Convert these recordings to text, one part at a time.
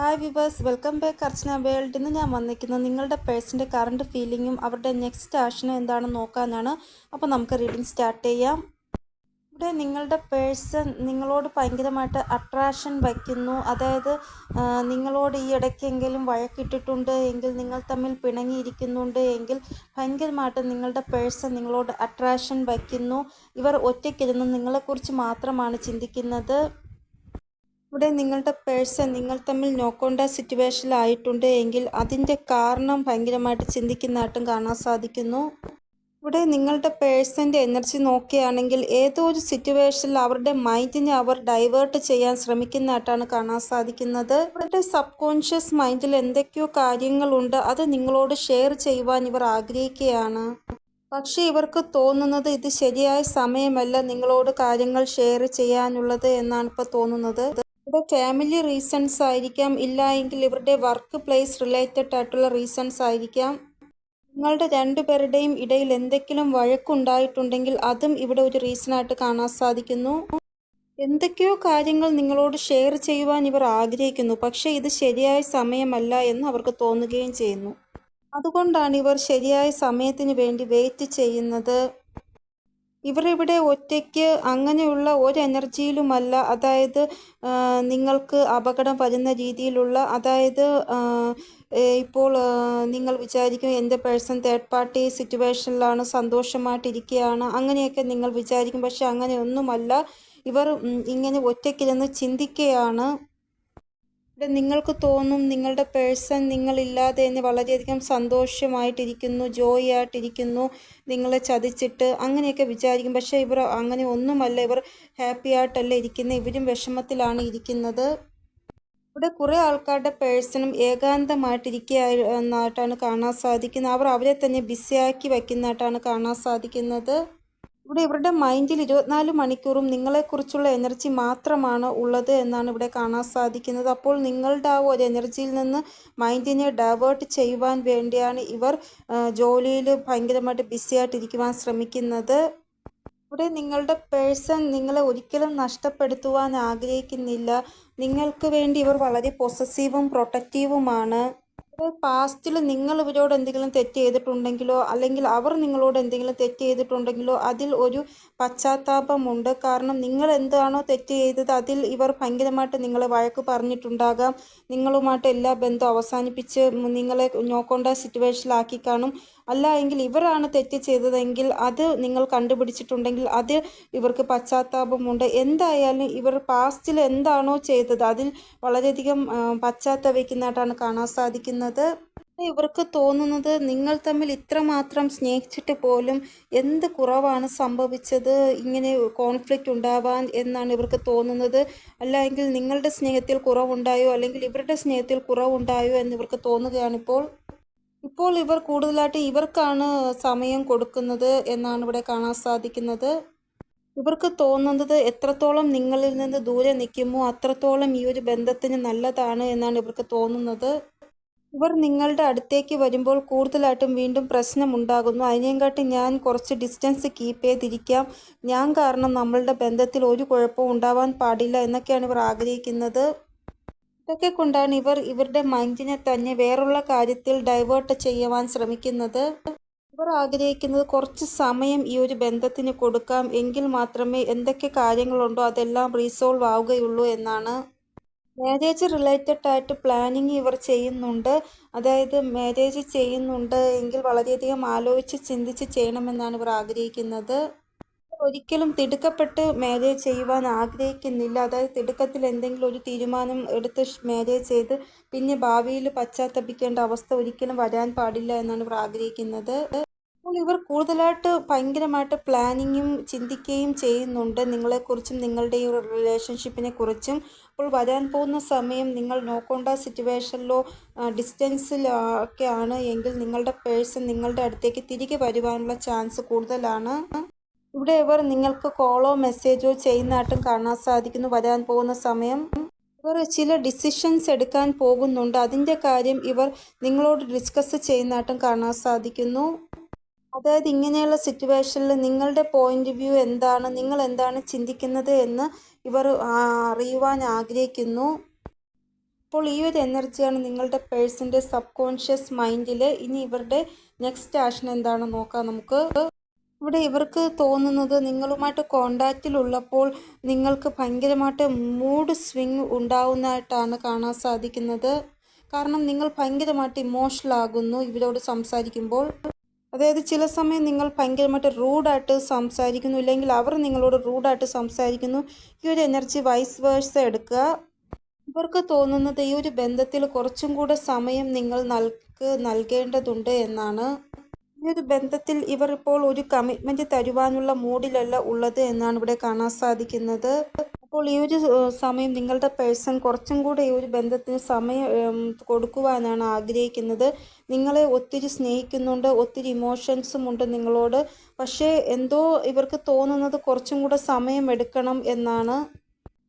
Hi viewers welcome back Archana world ഇന്ന് ഞാൻ വന്നിരിക്കുന്നത് നിങ്ങളുടെ പേഴ്സിന്റെ കറണ്ട് ഫീലിങ്ങും അവരുടെ നെക്സ്റ്റ് ആക്ഷനും എന്താണെന്ന് നോക്കാനാണ്. അപ്പോൾ നമുക്ക് റീഡിങ് സ്റ്റാർട്ട് ചെയ്യാം. ഇവിടെ നിങ്ങളുടെ പേഴ്സൺ നിങ്ങളോട് ഭയങ്കരമായിട്ട് അട്രാക്ഷൻ വയ്ക്കുന്നു. അതായത് നിങ്ങളോട് ഈ ഇടയ്ക്കെങ്കിലും വഴക്കിട്ടിട്ടുണ്ട് എങ്കിൽ നിങ്ങൾ തമ്മിൽ പിണങ്ങിയിരിക്കുന്നുണ്ട് എങ്കിൽ ഭയങ്കരമായിട്ട് നിങ്ങളുടെ പേഴ്സൺ നിങ്ങളോട് അട്രാക്ഷൻ വയ്ക്കുന്നു. ഇവർ ഒറ്റയ്ക്കിരുന്ന് നിങ്ങളെക്കുറിച്ച് മാത്രമാണ് ചിന്തിക്കുന്നത്. ഇവിടെ നിങ്ങളുടെ പേഴ്സൺ നിങ്ങൾ തമ്മിൽ നോക്കേണ്ട സിറ്റുവേഷനിലായിട്ടുണ്ട് എങ്കിൽ അതിന്റെ കാരണം ഭയങ്കരമായിട്ട് ചിന്തിക്കുന്നതായിട്ടും കാണാൻ സാധിക്കുന്നു. ഇവിടെ നിങ്ങളുടെ പേഴ്സന്റെ എനർജി നോക്കുകയാണെങ്കിൽ ഏതോ ഒരു സിറ്റുവേഷനിൽ അവരുടെ മൈൻഡിനെ അവർ ഡൈവേർട്ട് ചെയ്യാൻ ശ്രമിക്കുന്നതായിട്ടാണ് കാണാൻ സാധിക്കുന്നത്. ഇവരുടെ സബ് കോൺഷ്യസ് മൈൻഡിൽ എന്തൊക്കെയോ കാര്യങ്ങളുണ്ട് അത് നിങ്ങളോട് ഷെയർ ചെയ്യുവാൻ ഇവർ ആഗ്രഹിക്കുകയാണ്. പക്ഷേ ഇവർക്ക് തോന്നുന്നത് ഇത് ശരിയായ സമയമല്ല നിങ്ങളോട് കാര്യങ്ങൾ ഷെയർ ചെയ്യാനുള്ളത് എന്നാണ് ഇപ്പോൾ തോന്നുന്നത്. ഇവിടെ ഫാമിലി റീസൺസ് ആയിരിക്കാം. ഇല്ല എങ്കിൽ ഇവരുടെ വർക്ക് പ്ലേസ് റിലേറ്റഡ് ആയിട്ടുള്ള റീസൺസ് ആയിരിക്കാം. നിങ്ങളുടെ രണ്ടുപേരുടെയും ഇടയിൽ എന്തെങ്കിലും വഴക്കുണ്ടായിട്ടുണ്ടെങ്കിൽ അതും ഇവിടെ ഒരു റീസൺ ആയിട്ട് കാണാൻ സാധിക്കുന്നു. എന്തൊക്കെയോ കാര്യങ്ങൾ നിങ്ങളോട് ഷെയർ ചെയ്യുവാൻ ഇവർ ആഗ്രഹിക്കുന്നു. പക്ഷേ ഇത് ശരിയായ സമയമല്ല എന്ന് അവർക്ക് തോന്നുകയും ചെയ്യുന്നു. അതുകൊണ്ടാണ് ഇവർ ശരിയായ സമയത്തിന് വേണ്ടി വെയിറ്റ് ചെയ്യുന്നത്. ഇവരിവിടെ ഒറ്റയ്ക്ക് അങ്ങനെയുള്ള ഒരു എനർജിയിലുമല്ല അതായത് നിങ്ങൾക്ക് അപകടം വരുന്ന രീതിയിലുള്ള അതായത് ഇപ്പോൾ നിങ്ങൾ വിചാരിക്കും എന്റെ പേഴ്സൺ തേർഡ് പാർട്ടി സിറ്റുവേഷനിലാണ് സന്തോഷമായിട്ടിരിക്കുകയാണ്. അങ്ങനെയൊക്കെ നിങ്ങൾ വിചാരിക്കും. പക്ഷെ അങ്ങനെയൊന്നുമല്ല. ഇവർ ഇങ്ങനെ ഒറ്റയ്ക്കിരുന്ന് ചിന്തിക്കുകയാണ്. ഇവിടെ നിങ്ങൾക്ക് തോന്നും നിങ്ങളുടെ പേഴ്സൺ നിങ്ങളില്ലാതെ തന്നെ വളരെയധികം സന്തോഷമായിട്ടിരിക്കുന്നു ജോയി ആയിട്ടിരിക്കുന്നു നിങ്ങളെ ചതിച്ചിട്ട് അങ്ങനെയൊക്കെ വിചാരിക്കും. പക്ഷേ ഇവർ അങ്ങനെ ഒന്നുമല്ല ഇവർ ഹാപ്പി ആയിട്ടല്ല ഇരിക്കുന്നത് ഇവരും വിഷമത്തിലാണ് ഇരിക്കുന്നത്. ഇവിടെ കുറേ ആൾക്കാരുടെ പേഴ്സണും ഏകാന്തമായിട്ടിരിക്കുന്നതായിട്ടാണ് കാണാൻ സാധിക്കുന്നത്. അവർ അവരെ തന്നെ ബിസിയാക്കി വയ്ക്കുന്നതായിട്ടാണ് കാണാൻ സാധിക്കുന്നത്. ഇവിടെ ഇവരുടെ മൈൻഡിൽ ഇരുപത്തിനാല് മണിക്കൂറും നിങ്ങളെക്കുറിച്ചുള്ള എനർജി മാത്രമാണ് ഉള്ളത് എന്നാണ് ഇവിടെ കാണാൻ സാധിക്കുന്നത്. അപ്പോൾ നിങ്ങളുടെ ആ ഒരു എനർജിയിൽ നിന്ന് മൈൻഡിനെ ഡൈവേർട്ട് ചെയ്യുവാൻ വേണ്ടിയാണ് ഇവർ ജോലിയിൽ ഭയങ്കരമായിട്ട് ബിസി ആയിട്ടിരിക്കുവാൻ ശ്രമിക്കുന്നത്. ഇവിടെ നിങ്ങളുടെ പേഴ്സൺ നിങ്ങളെ ഒരിക്കലും നഷ്ടപ്പെടുത്തുവാൻ ആഗ്രഹിക്കുന്നില്ല. നിങ്ങൾക്ക് വേണ്ടി ഇവർ വളരെ പൊസസീവും പ്രൊട്ടക്റ്റീവുമാണ് പാസ്റ്റിൽ നിങ്ങൾ ഇവരോട് എന്തെങ്കിലും തെറ്റ് ചെയ്തിട്ടുണ്ടെങ്കിലോ അല്ലെങ്കിൽ അവർ നിങ്ങളോട് എന്തെങ്കിലും തെറ്റ് ചെയ്തിട്ടുണ്ടെങ്കിലോ അതിൽ ഒരു പശ്ചാത്താപമുണ്ട്. കാരണം നിങ്ങൾ എന്താണോ തെറ്റ് ചെയ്തത് അതിൽ ഇവർ ഭയങ്കരമായിട്ട് നിങ്ങളെ വഴക്ക് പറഞ്ഞിട്ടുണ്ടാകാം. നിങ്ങളുമായിട്ട് എല്ലാ ബന്ധവും അവസാനിപ്പിച്ച് നിങ്ങളെ നോക്കേണ്ട സിറ്റുവേഷനിലാക്കി കാണും. അല്ല എങ്കിൽ ഇവരാണ് തെറ്റ് ചെയ്തതെങ്കിൽ അത് നിങ്ങൾ കണ്ടുപിടിച്ചിട്ടുണ്ടെങ്കിൽ അത് ഇവർക്ക് പശ്ചാത്താപമുണ്ട്. എന്തായാലും ഇവർ പാസ്റ്റിൽ എന്താണോ ചെയ്തത് അതിൽ വളരെയധികം പശ്ചാത്തപിക്കുന്നതായിട്ടാണ് കാണാൻ സാധിക്കുന്നത്. ഇവർക്ക് തോന്നുന്നത് നിങ്ങൾ തമ്മിൽ ഇത്രമാത്രം സ്നേഹിച്ചിട്ട് പോലും എന്ത് കുറവാണ് സംഭവിച്ചത്? ഇങ്ങനെ കോൺഫ്ലിക്റ്റ് ഉണ്ടാവാൻ എന്നാണ് ഇവർക്ക് തോന്നുന്നത്. അല്ലെങ്കിൽ നിങ്ങളുടെ സ്നേഹത്തിൽ കുറവുണ്ടായോ? അല്ലെങ്കിൽ ഇവരുടെ സ്നേഹത്തിൽ കുറവുണ്ടായോ എന്ന് ഇവർക്ക് തോന്നുകയാണിപ്പോൾ. ഇപ്പോൾ ഇവർ കൂടുതലായിട്ട് ഇവർക്കാണ് സമയം കൊടുക്കുന്നത് എന്നാണ് ഇവിടെ കാണാൻ സാധിക്കുന്നത്. ഇവർക്ക് തോന്നുന്നത് എത്രത്തോളം നിങ്ങളിൽ നിന്ന് ദൂരെ നിൽക്കുമോ അത്രത്തോളം ഈ ഒരു ബന്ധത്തിന് നല്ലതാണ് എന്നാണ് ഇവർക്ക് തോന്നുന്നത്. ഇവർ നിങ്ങളുടെ അടുത്തേക്ക് വരുമ്പോൾ കൂടുതലായിട്ടും വീണ്ടും പ്രശ്നമുണ്ടാകുന്നു. അതിനെക്കാട്ടി ഞാൻ കുറച്ച് ഡിസ്റ്റൻസ് കീപ്പ് ചെയ്തിരിക്കാം. ഞാൻ കാരണം നമ്മളുടെ ബന്ധത്തിൽ ഒരു കുഴപ്പവും ഉണ്ടാവാൻ പാടില്ല എന്നൊക്കെയാണ് ഇവർ ആഗ്രഹിക്കുന്നത്. ഇതൊക്കെ കൊണ്ടാണ് ഇവർ ഇവരുടെ മൈൻഡിനെ തന്നെ വേറുള്ള കാര്യത്തിൽ ഡൈവേർട്ട് ചെയ്യുവാൻ ശ്രമിക്കുന്നത്. ഇവർ ആഗ്രഹിക്കുന്നത് കുറച്ച് സമയം ഈ ഒരു ബന്ധത്തിന് കൊടുക്കാം. എങ്കിൽ മാത്രമേ എന്തൊക്കെ കാര്യങ്ങളുണ്ടോ അതെല്ലാം റീസോൾവ് ആവുകയുള്ളൂ എന്നാണ്. മാരേജ് റിലേറ്റഡ് ആയിട്ട് പ്ലാനിങ് ഇവർ ചെയ്യുന്നുണ്ട്. അതായത് മാരേജ് ചെയ്യുന്നുണ്ട് എങ്കിൽ വളരെയധികം ആലോചിച്ച് ചിന്തിച്ച് ചെയ്യണമെന്നാണ് ഇവർ ആഗ്രഹിക്കുന്നത്. ഒരിക്കലും തിടുക്കപ്പെട്ട് മാരേജ് ചെയ്യുവാൻ ആഗ്രഹിക്കുന്നില്ല. അതായത് തിടുക്കത്തിൽ എന്തെങ്കിലും ഒരു തീരുമാനം എടുത്ത് മാരേജ് ചെയ്ത് പിന്നെ ഭാവിയിൽ പശ്ചാത്തപിക്കേണ്ട അവസ്ഥ ഒരിക്കലും വരാൻ പാടില്ല എന്നാണ് ഇവർ ആഗ്രഹിക്കുന്നത്. അപ്പോൾ ഇവർ കൂടുതലായിട്ട് ഭയങ്കരമായിട്ട് പ്ലാനിങ്ങും ചിന്തിക്കുകയും ചെയ്യുന്നുണ്ട്. നിങ്ങളെക്കുറിച്ചും നിങ്ങളുടെ ഈ റിലേഷൻഷിപ്പിനെ കുറിച്ചും. അപ്പോൾ വരാൻ പോകുന്ന സമയം നിങ്ങൾ നോക്കേണ്ട സിറ്റുവേഷനിലോ ഡിസ്റ്റൻസിലോ ഒക്കെയാണ് എങ്കിൽ നിങ്ങളുടെ പേഴ്സൺ നിങ്ങളുടെ അടുത്തേക്ക് തിരികെ വരുവാനുള്ള ചാൻസ് കൂടുതലാണ്. ഇവിടെ ഇവർ നിങ്ങൾക്ക് കോളോ മെസ്സേജോ ചെയ്യുന്നതായിട്ടും കാണാൻ സാധിക്കുന്നു. വരാൻ പോകുന്ന സമയം. ഇവർ ചില ഡിസിഷൻസ് എടുക്കാൻ പോകുന്നുണ്ട്. അതിന്റെ കാര്യം ഇവർ നിങ്ങളോട് ഡിസ്കസ് ചെയ്യുന്നതായിട്ടും കാണാൻ സാധിക്കുന്നു. അതായത് ഇങ്ങനെയുള്ള സിറ്റുവേഷനിൽ നിങ്ങളുടെ പോയിന്റ് വ്യൂ എന്താണ്? നിങ്ങൾ എന്താണ് ചിന്തിക്കുന്നത് എന്ന് ഇവർ അറിയുവാൻ ആഗ്രഹിക്കുന്നു. അപ്പോൾ ഈ ഒരു എനർജിയാണ് നിങ്ങളുടെ പേഴ്സന്റെ സബ് കോൺഷ്യസ് മൈൻഡിൽ ഇനി ഇവരുടെ നെക്സ്റ്റ് ആക്ഷൻ എന്താണെന്ന് നോക്കാം നമുക്ക്. ഇവിടെ ഇവർക്ക് തോന്നുന്നത് നിങ്ങളുമായിട്ട് കോണ്ടാക്റ്റിൽ ഉള്ളപ്പോൾ നിങ്ങൾക്ക് ഭയങ്കരമായിട്ട് മൂഡ് സ്വിങ് ഉണ്ടാവുന്നതായിട്ടാണ് കാണാൻ സാധിക്കുന്നത്. കാരണം നിങ്ങൾ ഭയങ്കരമായിട്ട് ഇമോഷണൽ ആകുന്നു ഇവരോട് സംസാരിക്കുമ്പോൾ. അതായത് ചില സമയം നിങ്ങൾ ഭയങ്കരമായിട്ട് റൂഡായിട്ട് സംസാരിക്കുന്നു ഇല്ലെങ്കിൽ അവർ നിങ്ങളോട് റൂഡായിട്ട് സംസാരിക്കുന്നു. ഈ ഒരു എനർജി വൈസ് വേഴ്സ എടുക്കുക. ഇവർക്ക് തോന്നുന്നത് ഈ ഒരു ബന്ധത്തിൽ കുറച്ചും കൂടെ സമയം നിങ്ങൾ നൽക്ക് നൽകേണ്ടതുണ്ട് എന്നാണ്. ഒരു ബന്ധത്തിൽ ഇവർ ഇപ്പോൾ ഒരു കമ്മിറ്റ്മെന്റ് തരുവാനുള്ള മൂഡിലല്ല ഉള്ളത് എന്നാണ് ഇവിടെ കാണാൻ സാധിക്കുന്നത്. അപ്പോൾ ഈ ഒരു സമയം നിങ്ങളുടെ പേഴ്സൺ കുറച്ചും കൂടെ ഈ ഒരു ബന്ധത്തിന് സമയം കൊടുക്കുവാനാണ് ആഗ്രഹിക്കുന്നത്. നിങ്ങളെ ഒത്തിരി സ്നേഹിക്കുന്നുണ്ട് ഒത്തിരി ഇമോഷൻസും ഉണ്ട് നിങ്ങളോട്. പക്ഷേ എന്തോ ഇവർക്ക് തോന്നുന്നത് കുറച്ചും കൂടെ സമയം എടുക്കണം എന്നാണ്.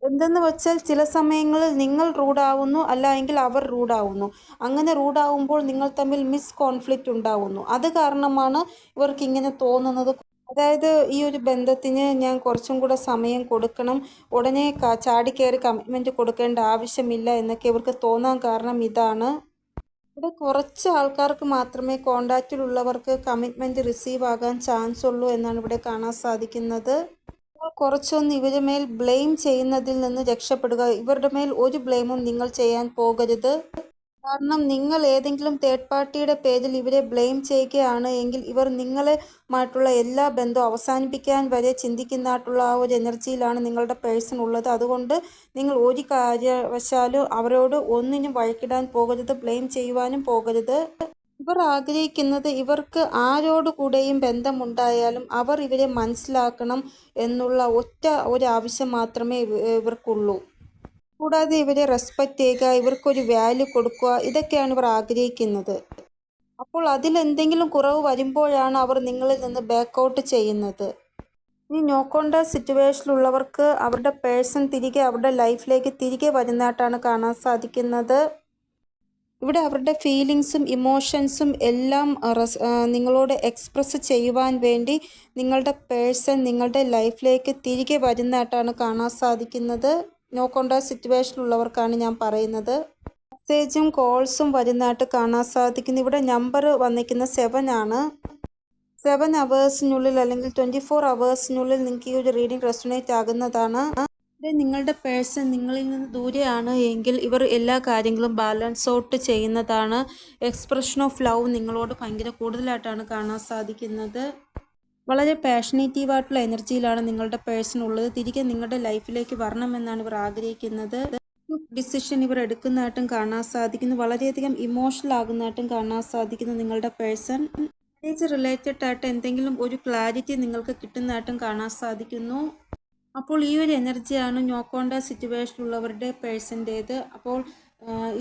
എന്തെന്ന് വെച്ചാൽ ചില സമയങ്ങളിൽ നിങ്ങൾ റൂഡാവുന്നു അല്ല എങ്കിൽ അവർ റൂഡാവുന്നു. അങ്ങനെ റൂഡാവുമ്പോൾ നിങ്ങൾ തമ്മിൽ മിസ് കോൺഫ്ലിക്റ്റ് ഉണ്ടാവുന്നു. അത് കാരണമാണ് ഇവർക്ക് ഇങ്ങനെ തോന്നുന്നത്. അതായത് ഈ ഒരു ബന്ധത്തിന് ഞാൻ കുറച്ചും കൂടെ സമയം കൊടുക്കണം. ഉടനെ ചാടി ചാടിക്കയറി കമ്മിറ്റ്മെന്റ് കൊടുക്കേണ്ട ആവശ്യമില്ല എന്നൊക്കെ ഇവർക്ക് തോന്നാൻ കാരണം ഇതാണ്. ഇവിടെ കുറച്ച് ആൾക്കാർക്ക് മാത്രമേ കോണ്ടാക്റ്റിലുള്ളവർക്ക് കമ്മിറ്റ്മെന്റ് റിസീവ് ആകാൻ ചാൻസ് ഉള്ളൂ എന്നാണ് ഇവിടെ കാണാൻ സാധിക്കുന്നത്. കുറച്ചൊന്ന് ഇവരുടെ മേൽ ബ്ലെയിം ചെയ്യുന്നതിൽ നിന്ന് രക്ഷപ്പെടുക. ഇവരുടെ മേൽ ഒരു ബ്ലെയിമും നിങ്ങൾ ചെയ്യാൻ പോകരുത്. കാരണം നിങ്ങൾ ഏതെങ്കിലും തേർഡ് പാർട്ടിയുടെ പേരിൽ ഇവരെ ബ്ലെയിം ചെയ്യുകയാണ് എങ്കിൽ ഇവർ നിങ്ങളുമായിട്ടുള്ള എല്ലാ ബന്ധവും അവസാനിപ്പിക്കാൻ വരെ ചിന്തിക്കുന്നതായിട്ടുള്ള ആ ഒരു എനർജിയിലാണ് നിങ്ങളുടെ പേഴ്സൺ ഉള്ളത്. അതുകൊണ്ട് നിങ്ങൾ ഒരു കാര്യവശാലും അവരോട് ഒന്നിനും വഴക്കിടാൻ പോകരുത് ബ്ലെയിം ചെയ്യുവാനും പോകരുത്. ഇവർ ആഗ്രഹിക്കുന്നത് ഇവർക്ക് ആരോട് കൂടെയും ബന്ധമുണ്ടായാലും അവർ ഇവരെ മനസ്സിലാക്കണം എന്നുള്ള ഒറ്റ ഒരു മാത്രമേ ഇവർക്കുള്ളൂ. കൂടാതെ ഇവരെ റെസ്പെക്റ്റ് ചെയ്യുക ഇവർക്കൊരു വാല്യൂ കൊടുക്കുക ഇതൊക്കെയാണ് ഇവർ ആഗ്രഹിക്കുന്നത്. അപ്പോൾ അതിലെന്തെങ്കിലും കുറവ് വരുമ്പോഴാണ് അവർ നിങ്ങളിൽ നിന്ന് ബാക്കൗട്ട് ചെയ്യുന്നത്. ഈ നോക്കൊണ്ട സിറ്റുവേഷനിലുള്ളവർക്ക് അവരുടെ പേഴ്സൺ തിരികെ അവരുടെ ലൈഫിലേക്ക് തിരികെ വരുന്നതായിട്ടാണ് കാണാൻ സാധിക്കുന്നത്. ഇവിടെ അവരുടെ ഫീലിങ്സും ഇമോഷൻസും എല്ലാം നിങ്ങളോട് എക്സ്പ്രസ് ചെയ്യുവാൻ വേണ്ടി നിങ്ങളുടെ പേഴ്സൺ നിങ്ങളുടെ ലൈഫിലേക്ക് തിരികെ വരുന്നതായിട്ടാണ് കാണാൻ സാധിക്കുന്നത്. നോ കോണ്ടാക്ട് സിറ്റുവേഷനിലുള്ളവർക്കാണ് ഞാൻ പറയുന്നത്. മെസ്സേജും കോൾസും വരുന്നതായിട്ട് കാണാൻ സാധിക്കുന്നു. ഇവിടെ നമ്പർ വന്നിരിക്കുന്ന സെവൻ ആണ്. സെവൻ അവേഴ്സിനുള്ളിൽ അല്ലെങ്കിൽ ട്വന്റി ഫോർ അവേഴ്സിനുള്ളിൽ നിങ്ങൾക്ക് ഈ ഒരു റീഡിങ് റെസണേറ്റ് ആകുന്നതാണ്. നിങ്ങളുടെ പേഴ്സൺ നിങ്ങളിൽ നിന്ന് ദൂരെയാണ് എങ്കിൽ ഇവർ എല്ലാ കാര്യങ്ങളും ബാലൻസ് ഔട്ട് ചെയ്യുന്നതാണ്. എക്സ്പ്രഷൻ ഓഫ് ലവ് നിങ്ങളോട് ഭയങ്കര കൂടുതലായിട്ടാണ് കാണാൻ സാധിക്കുന്നത്. വളരെ പാഷനേറ്റീവായിട്ടുള്ള എനർജിയിലാണ് നിങ്ങളുടെ പേഴ്സൺ ഉള്ളത്. തിരികെ നിങ്ങളുടെ ലൈഫിലേക്ക് വരണമെന്നാണ് ഇവർ ആഗ്രഹിക്കുന്നത്. ഡിസിഷൻ ഇവർ എടുക്കുന്നതായിട്ടും കാണാൻ സാധിക്കുന്നു. വളരെയധികം ഇമോഷണൽ ആകുന്നതായിട്ടും കാണാൻ സാധിക്കുന്നു നിങ്ങളുടെ പേഴ്സൺ. ഏജ് റിലേറ്റഡ് ആയിട്ട് എന്തെങ്കിലും ഒരു ക്ലാരിറ്റി നിങ്ങൾക്ക് കിട്ടുന്നതായിട്ടും കാണാൻ സാധിക്കുന്നു. അപ്പോൾ ഈ ഒരു എനർജിയാണ് നോക്കോണ്ട സിറ്റുവേഷനിലുള്ളവരുടെ പേഴ്സന്റേത്. അപ്പോൾ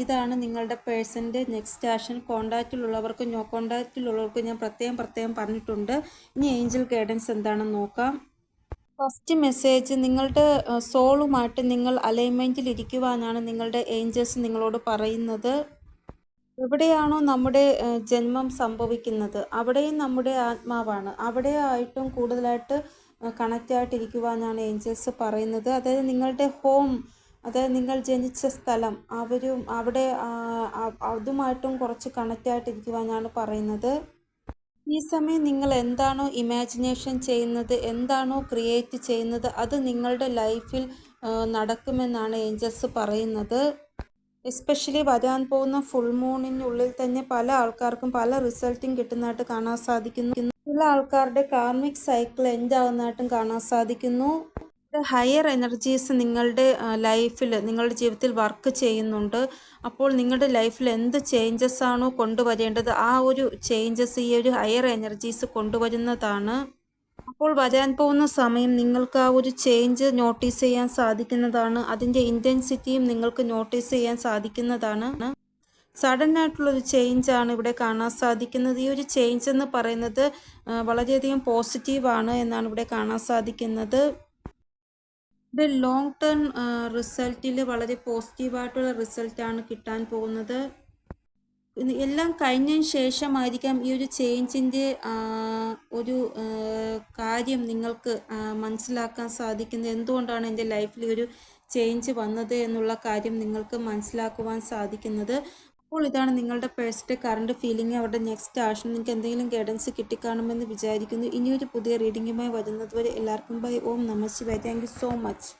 ഇതാണ് നിങ്ങളുടെ പേഴ്സന്റെ നെക്സ്റ്റ് ആക്ഷൻ കോണ്ടാക്റ്റിലുള്ളവർക്ക് നോ കോണ്ടാക്റ്റിലുള്ളവർക്ക് ഞാൻ പ്രത്യേകം പ്രത്യേകം പറഞ്ഞിട്ടുണ്ട്. ഇനി ഏഞ്ചൽ ഗൈഡൻസ് എന്താണെന്ന് നോക്കാം. ഫസ്റ്റ് മെസ്സേജ് നിങ്ങളുടെ സോളുമായിട്ട് നിങ്ങൾ അലൈൻമെന്റിൽ ഇരിക്കുവാനാണ് നിങ്ങളുടെ ഏഞ്ചൽസ് നിങ്ങളോട് പറയുന്നത്. എവിടെയാണോ നമ്മുടെ ജന്മം സംഭവിക്കുന്നത് അവിടെയും നമ്മുടെ ആത്മാവാണ്. അവിടെ ആയിട്ടും കൂടുതലായിട്ട് കണക്റ്റ് ആയിട്ടിരിക്കുവാനാണ് ഏഞ്ചൽസ് പറയുന്നത്. അതായത് നിങ്ങളുടെ ഹോം അതായത് നിങ്ങൾ ജനിച്ച സ്ഥലം അവരും അവിടെ അതുമായിട്ടും കുറച്ച് കണക്റ്റ് ആയിട്ടിരിക്കുവാനാണ് പറയുന്നത്. ഈ സമയം നിങ്ങൾ എന്താണോ ഇമാജിനേഷൻ ചെയ്യുന്നത് എന്താണോ ക്രിയേറ്റ് ചെയ്യുന്നത് അത് നിങ്ങളുടെ ലൈഫിൽ നടക്കുമെന്നാണ് ഏഞ്ചൽസ് പറയുന്നത്. എസ്പെഷ്യലി വരാൻ പോകുന്ന ഫുൾ മൂണിനുള്ളിൽ തന്നെ പല ആൾക്കാർക്കും പല റിസൾട്ടും കിട്ടുന്നതായിട്ട് കാണാൻ സാധിക്കുന്നു. ചില ആൾക്കാരുടെ കാർമിക് സൈക്കിൾ എൻഡ് ആകുന്നതായിട്ടും കാണാൻ സാധിക്കുന്നു. ഹയർ എനർജീസ് നിങ്ങളുടെ ലൈഫിൽ നിങ്ങളുടെ ജീവിതത്തിൽ വർക്ക് ചെയ്യുന്നുണ്ട്. അപ്പോൾ നിങ്ങളുടെ ലൈഫിൽ എന്ത് ചേഞ്ചസ് ആണോ കൊണ്ടുവരേണ്ടത് ആ ഒരു ചേഞ്ചസ് ഈ ഒരു ഹയർ എനർജീസ് കൊണ്ടുവരുന്നതാണ്. അപ്പോൾ വരാൻ പോകുന്ന സമയം നിങ്ങൾക്ക് ആ ഒരു ചേഞ്ച് നോട്ടീസ് ചെയ്യാൻ സാധിക്കുന്നതാണ്. അതിന്റെ ഇന്റൻസിറ്റിയും നിങ്ങൾക്ക് നോട്ടീസ് ചെയ്യാൻ സാധിക്കുന്നതാണ്. സഡൻ ആയിട്ടുള്ളൊരു ചേഞ്ചാണ് ഇവിടെ കാണാൻ സാധിക്കുന്നത്. ഈ ഒരു ചേഞ്ച് എന്ന് പറയുന്നത് വളരെയധികം പോസിറ്റീവാണ് എന്നാണ് ഇവിടെ കാണാൻ സാധിക്കുന്നത്. ഇത് ലോങ് ടേം റിസൾട്ടിൽ വളരെ പോസിറ്റീവായിട്ടുള്ള റിസൾട്ടാണ് കിട്ടാൻ പോകുന്നത്. എല്ലാം കഴിഞ്ഞതിന് ശേഷമായിരിക്കാം ഈ ഒരു ചേഞ്ചിന്റെ ഒരു കാര്യം നിങ്ങൾക്ക് മനസ്സിലാക്കാൻ സാധിക്കുന്നത്. എന്തുകൊണ്ടാണ് എന്റെ ലൈഫിൽ ഒരു ചേഞ്ച് വന്നത് എന്നുള്ള കാര്യം നിങ്ങൾക്ക് മനസ്സിലാക്കുവാൻ സാധിക്കുന്നത്? അപ്പോൾ ഇതാണ് നിങ്ങളുടെ പേഴ്സന്റെ കറണ്ട് ഫീലിംഗ് അവരുടെ നെക്സ്റ്റ് ആഷൻ നിങ്ങൾക്ക് എന്തെങ്കിലും ഗൈഡൻസ് കിട്ടിക്കാണുമെന്ന് വിചാരിക്കുന്നു. ഇനിയൊരു പുതിയ റീഡിങ്ങുമായി വരുന്നതുവരെ എല്ലാവർക്കും ബൈ ഓം നമ ബൈ താങ്ക് സോ മച്ച്